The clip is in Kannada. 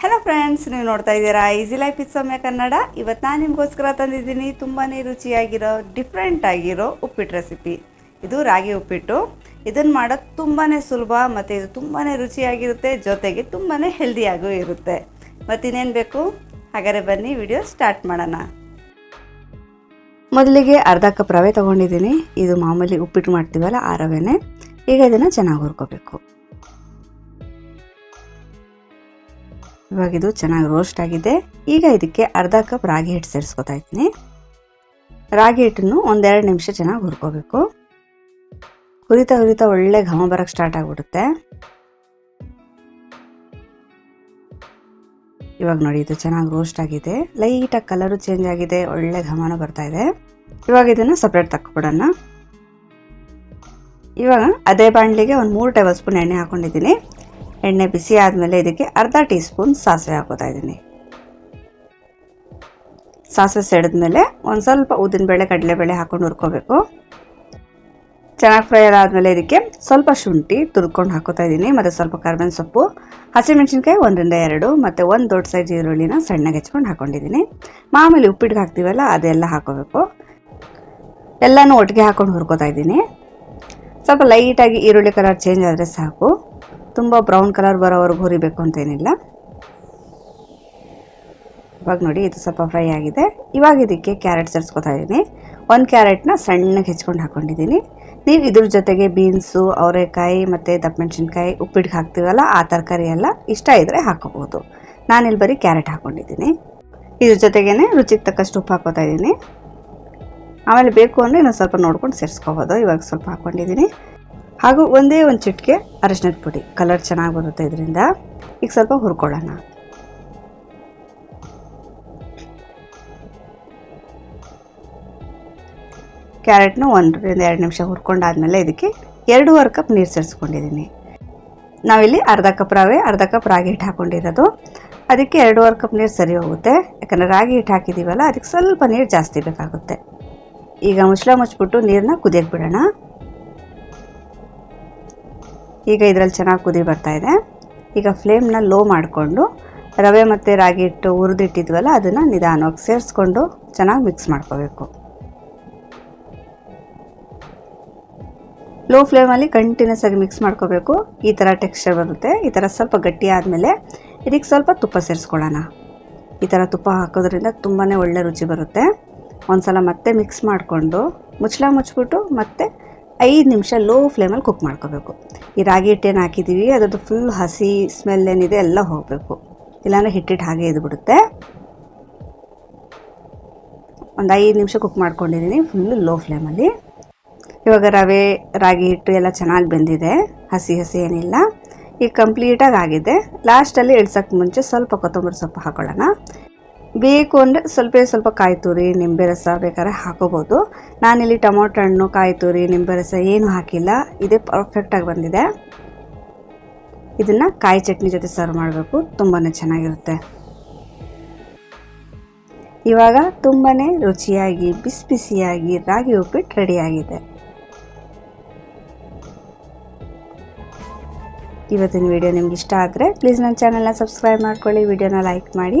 ಹಲೋ ಫ್ರೆಂಡ್ಸ್ ನೀವು ನೋಡ್ತಾ ಇದ್ದೀರಾ easy life is Soumya Kannada ಇವತ್ತು ನಾನು ನಿಮಗೋಸ್ಕರ ತಂದಿದ್ದೀನಿ ತುಂಬಾ ರುಚಿಯಾಗಿರೋ ಡಿಫ್ರೆಂಟ್ ಆಗಿರೋ ಉಪ್ಪಿಟ್ಟು ರೆಸಿಪಿ ಇದು ರಾಗಿ ಉಪ್ಪಿಟ್ಟು. ಇದನ್ನು ಮಾಡೋದು ತುಂಬಾ ಸುಲಭ ಮತ್ತು ಇದು ತುಂಬಾ ರುಚಿಯಾಗಿರುತ್ತೆ, ಜೊತೆಗೆ ತುಂಬಾ ಹೆಲ್ದಿಯಾಗೂ ಇರುತ್ತೆ. ಮತ್ತಿನ್ನೇನು ಬೇಕು? ಹಾಗಾದರೆ ಬನ್ನಿ ವಿಡಿಯೋ ಸ್ಟಾರ್ಟ್ ಮಾಡೋಣ. ಮೊದಲಿಗೆ ಅರ್ಧ ಕಪ್ ರವೆ ತೊಗೊಂಡಿದ್ದೀನಿ. ಇದು ಮಾಮೂಲಿ ಉಪ್ಪಿಟ್ಟು ಮಾಡ್ತೀವಲ್ಲ ಆ ರವೆನೇ. ಈಗ ಇದನ್ನು ಚೆನ್ನಾಗಿ ಹುರ್ಕೋಬೇಕು. ಇವಾಗ ಇದು ಚೆನ್ನಾಗಿ ರೋಸ್ಟ್ ಆಗಿದೆ. ಈಗ ಇದಕ್ಕೆ ಅರ್ಧ ಕಪ್ ರಾಗಿ ಹಿಟ್ಟು ಸೇರಿಸ್ಕೊತಾ ಇದ್ದೀನಿ. ರಾಗಿ ಹಿಟ್ಟನ್ನು ಒಂದೆರಡು ನಿಮಿಷ ಚೆನ್ನಾಗಿ ಹುರ್ಕೋಬೇಕು. ಹುರಿತಾ ಹುರಿತಾ ಒಳ್ಳೆ ಘಮ ಬರೋಕ್ಕೆ ಸ್ಟಾರ್ಟ್ ಆಗಿಬಿಡುತ್ತೆ. ಇವಾಗ ನೋಡಿ ಇದು ಚೆನ್ನಾಗಿ ರೋಸ್ಟ್ ಆಗಿದೆ. ಲೈಟಾಗಿ ಕಲರು ಚೇಂಜ್ ಆಗಿದೆ. ಒಳ್ಳೆ ಘಮನ ಬರ್ತಾ ಇದೆ. ಇವಾಗ ಇದನ್ನು ಸಪ್ರೇಟ್ ತಕ್ಕೊಬಿಡೋಣ ಇವಾಗ ಅದೇ ಬಾಣಲಿಗೆ ಒಂದು ಮೂರು ಟೇಬಲ್ ಸ್ಪೂನ್ ಎಣ್ಣೆ ಹಾಕೊಂಡಿದ್ದೀನಿ. ಎಣ್ಣೆ ಬಿಸಿ ಆದಮೇಲೆ ಇದಕ್ಕೆ ಅರ್ಧ ಟೀ ಸ್ಪೂನ್ ಸಾಸಿವೆ ಹಾಕೋತಾ ಇದ್ದೀನಿ. ಸಾಸಿವೆ ಸೆಳೆದ್ಮೇಲೆ ಒಂದು ಸ್ವಲ್ಪ ಉದ್ದಿನಬೇಳೆ ಕಡಲೆಬೇಳೆ ಹಾಕೊಂಡು ಹುರ್ಕೋಬೇಕು. ಚೆನ್ನಾಗಿ ಫ್ರೈ ಆದಮೇಲೆ ಇದಕ್ಕೆ ಸ್ವಲ್ಪ ಶುಂಠಿ ತುರ್ಕೊಂಡು ಹಾಕೋತಾ ಇದ್ದೀನಿ, ಮತ್ತು ಸ್ವಲ್ಪ ಕರ್ಬೇವಿನ ಸೊಪ್ಪು, ಹಸಿಮೆಣಸಿನ್ಕಾಯಿ ಒಂದರಿಂದ ಎರಡು, ಮತ್ತು ಒಂದು ದೊಡ್ಡ ಸೈಜ್ ಈರುಳ್ಳಿನ ಸಣ್ಣಗೆ ಹೆಚ್ಕೊಂಡು ಹಾಕೊಂಡಿದ್ದೀನಿ. ಮಾಮೂಲಿ ಉಪ್ಪಿಟ್ಟಿಗೆ ಹಾಕ್ತೀವಲ್ಲ, ಅದೆಲ್ಲ ಹಾಕೋಬೇಕು. ಎಲ್ಲನೂ ಒಟ್ಟಿಗೆ ಹಾಕ್ಕೊಂಡು ಹುರ್ಕೋತಾ ಇದ್ದೀನಿ. ಸ್ವಲ್ಪ ಲೈಟಾಗಿ ಈರುಳ್ಳಿ ಕಲರ್ ಚೇಂಜ್ ಆದರೆ ಸಾಕು. ತುಂಬ ಬ್ರೌನ್ ಕಲರ್ ಬರೋವರೆಗೂ ಹುರಿಬೇಕು ಅಂತೇನಿಲ್ಲ ಇವಾಗ ನೋಡಿ, ಇದು ಸ್ವಲ್ಪ ಫ್ರೈ ಆಗಿದೆ. ಇವಾಗ ಇದಕ್ಕೆ ಕ್ಯಾರೆಟ್ ಸೇರಿಸ್ಕೊತಾ ಇದ್ದೀನಿ. ಒಂದು ಕ್ಯಾರೆಟ್ನ ಸಣ್ಣಗೆ ಹೆಚ್ಕೊಂಡು ಹಾಕ್ಕೊಂಡಿದ್ದೀನಿ ನೀವು ಇದ್ರ ಜೊತೆಗೆ ಬೀನ್ಸು, ಅವರೆಕಾಯಿ ಮತ್ತು ದಪ್ಪಮೆಣ್ಸಿನ್ಕಾಯಿ ಉಪ್ಪಿಟ್ಟು ಹಾಕ್ತೀವಲ್ಲ, ಆ ತರಕಾರಿ ಎಲ್ಲ ಇಷ್ಟ ಇದ್ದರೆ ಹಾಕೋಬೋದು ನಾನಿಲ್ಲಿ ಬರೀ ಕ್ಯಾರೆಟ್ ಹಾಕ್ಕೊಂಡಿದ್ದೀನಿ ಇದ್ರ ಜೊತೆಗೇ ರುಚಿಗೆ ತಕ್ಕಷ್ಟು ಉಪ್ಪು ಹಾಕೋತಾ ಇದ್ದೀನಿ. ಆಮೇಲೆ ಬೇಕು ಅಂದರೆ ಇನ್ನೊಂದು ಸ್ವಲ್ಪ ನೋಡ್ಕೊಂಡು ಸೇರಿಸ್ಕೋಬೋದು. ಇವಾಗ ಸ್ವಲ್ಪ ಹಾಕ್ಕೊಂಡಿದ್ದೀನಿ ಹಾಗೂ ಒಂದೇ ಒಂದು ಚಿಟಿಕೆ ಅರಶಿನದ ಪುಡಿ. ಕಲರ್ ಚೆನ್ನಾಗಿ ಬರುತ್ತೆ ಇದರಿಂದ. ಈಗ ಸ್ವಲ್ಪ ಹುರ್ಕೊಳ್ಳೋಣ. ಕ್ಯಾರೆಟ್ನ ಒಂದರಿಂದ ಎರಡು ನಿಮಿಷ ಹುರ್ಕೊಂಡಾದ್ಮೇಲೆ ಇದಕ್ಕೆ ಎರಡೂವರೆ ಕಪ್ ನೀರು ಸೇರಿಸ್ಕೊಂಡಿದ್ದೀನಿ. ನಾವಿಲ್ಲಿ ಅರ್ಧ ಕಪ್ ರವೆ, ಅರ್ಧ ಕಪ್ ರಾಗಿ ಹಿಟ್ಟು ಹಾಕ್ಕೊಂಡಿರೋದು ಅದಕ್ಕೆ ಎರಡೂವರೆ ಕಪ್ ನೀರು ಸರಿ ಹೋಗುತ್ತೆ. ಯಾಕಂದರೆ ರಾಗಿ ಹಿಟ್ಟು ಹಾಕಿದ್ದೀವಲ್ಲ ಅದಕ್ಕೆ ಸ್ವಲ್ಪ ನೀರು ಜಾಸ್ತಿ ಬೇಕಾಗುತ್ತೆ. ಈಗ ಮುಚ್ಚಳ ಮುಚ್ಚಿಬಿಟ್ಟು ನೀರನ್ನ ಕುದಿಯಕ್ಕೆ ಬಿಡೋಣ. ಈಗ ಇದರಲ್ಲಿ ಚೆನ್ನಾಗಿ ಕುದಿ ಬರ್ತಾ ಇದೆ. ಈಗ ಫ್ಲೇಮ್ನ ಲೋ ಮಾಡಿಕೊಂಡು ರವೆ ಮತ್ತು ರಾಗಿ ಹಿಟ್ಟು ಹುರಿದಿಟ್ಟಿದ್ವಲ್ಲ, ಅದನ್ನು ನಿಧಾನವಾಗಿ ಸೇರಿಸ್ಕೊಂಡು ಚೆನ್ನಾಗಿ ಮಿಕ್ಸ್ ಮಾಡ್ಕೋಬೇಕು. ಲೋ ಫ್ಲೇಮಲ್ಲಿ ಕಂಟಿನ್ಯೂಸ್ ಆಗಿ ಮಿಕ್ಸ್ ಮಾಡ್ಕೋಬೇಕು. ಈ ಥರ ಟೆಕ್ಸ್ಚರ್ ಬರುತ್ತೆ. ಈ ಥರ ಸ್ವಲ್ಪ ಗಟ್ಟಿ ಆದಮೇಲೆ ಇದಕ್ಕೆ ಸ್ವಲ್ಪ ತುಪ್ಪ ಸೇರಿಸ್ಕೊಳ್ಳೋಣ. ಈ ಥರ ತುಪ್ಪ ಹಾಕೋದ್ರಿಂದ ತುಂಬಾ ಒಳ್ಳೆ ರುಚಿ ಬರುತ್ತೆ. ಒಂದು ಸಲ ಮತ್ತೆ ಮಿಕ್ಸ್ ಮಾಡಿಕೊಂಡು ಮುಚ್ಚಳ ಮುಚ್ಚಿಬಿಟ್ಟು ಮತ್ತೆ ಐದು ನಿಮಿಷ ಲೋ ಫ್ಲೇಮಲ್ಲಿ ಕುಕ್ ಮಾಡ್ಕೋಬೇಕು. ಈ ರಾಗಿ ಹಿಟ್ಟೇನು ಹಾಕಿದ್ದೀವಿ, ಅದರದ್ದು ಫುಲ್ ಹಸಿ ಸ್ಮೆಲ್ ಏನಿದೆ ಎಲ್ಲ ಹೋಗಬೇಕು. ಇಲ್ಲಾಂದರೆ ಹಿಟ್ಟಿಟ್ಟು ಹಾಗೆ ಇದ್ಬಿಡುತ್ತೆ ಒಂದು ಐದು ನಿಮಿಷ ಕುಕ್ ಮಾಡ್ಕೊಂಡಿದ್ದೀನಿ ಫುಲ್ಲು ಲೋ ಫ್ಲೇಮಲ್ಲಿ. ಇವಾಗ ರವೆ, ರಾಗಿ ಹಿಟ್ಟು ಎಲ್ಲ ಚೆನ್ನಾಗಿ ಬೆಂದಿದೆ. ಹಸಿ ಹಸಿ ಏನಿಲ್ಲ. ಈಗ ಕಂಪ್ಲೀಟಾಗಿ ಆಗಿದೆ. ಲಾಸ್ಟಲ್ಲಿ ಇಳ್ಸೋಕ್ಕೆ ಮುಂಚೆ ಸ್ವಲ್ಪ ಕೊತ್ತಂಬರಿ ಸೊಪ್ಪು ಹಾಕೊಳ್ಳೋಣ. ಬೇಕು ಅಂದರೆ ಸ್ವಲ್ಪ ಸ್ವಲ್ಪ ಕಾಯಿ ತುರಿ, ನಿಂಬೆ ರಸ ಬೇಕಾದ್ರೆ ಹಾಕೋಬೋದು. ನಾನಿಲ್ಲಿ ಟೊಮೊಟೊ ಹಣ್ಣು, ಕಾಯಿ ತುರಿ, ನಿಂಬೆ ರಸ ಏನು ಹಾಕಿಲ್ಲ. ಇದೇ ಪರ್ಫೆಕ್ಟಾಗಿ ಬಂದಿದೆ. ಇದನ್ನು ಕಾಯಿ ಚಟ್ನಿ ಜೊತೆ ಸರ್ವ್ ಮಾಡಬೇಕು. ತುಂಬಾ ಚೆನ್ನಾಗಿರುತ್ತೆ. ಇವಾಗ ತುಂಬಾ ರುಚಿಯಾಗಿ, ಬಿಸಿ ಬಿಸಿಯಾಗಿ ರಾಗಿ ಉಪ್ಪಿಟ್ಟು ರೆಡಿಯಾಗಿದೆ ಇವತ್ತಿನ ವಿಡಿಯೋ ನಿಮ್ಗೆ ಇಷ್ಟ ಆದರೆ ಪ್ಲೀಸ್ ನನ್ನ ಚಾನಲ್ನ ಸಬ್ಸ್ಕ್ರೈಬ್ ಮಾಡ್ಕೊಳ್ಳಿ ವಿಡಿಯೋನ ಲೈಕ್ ಮಾಡಿ.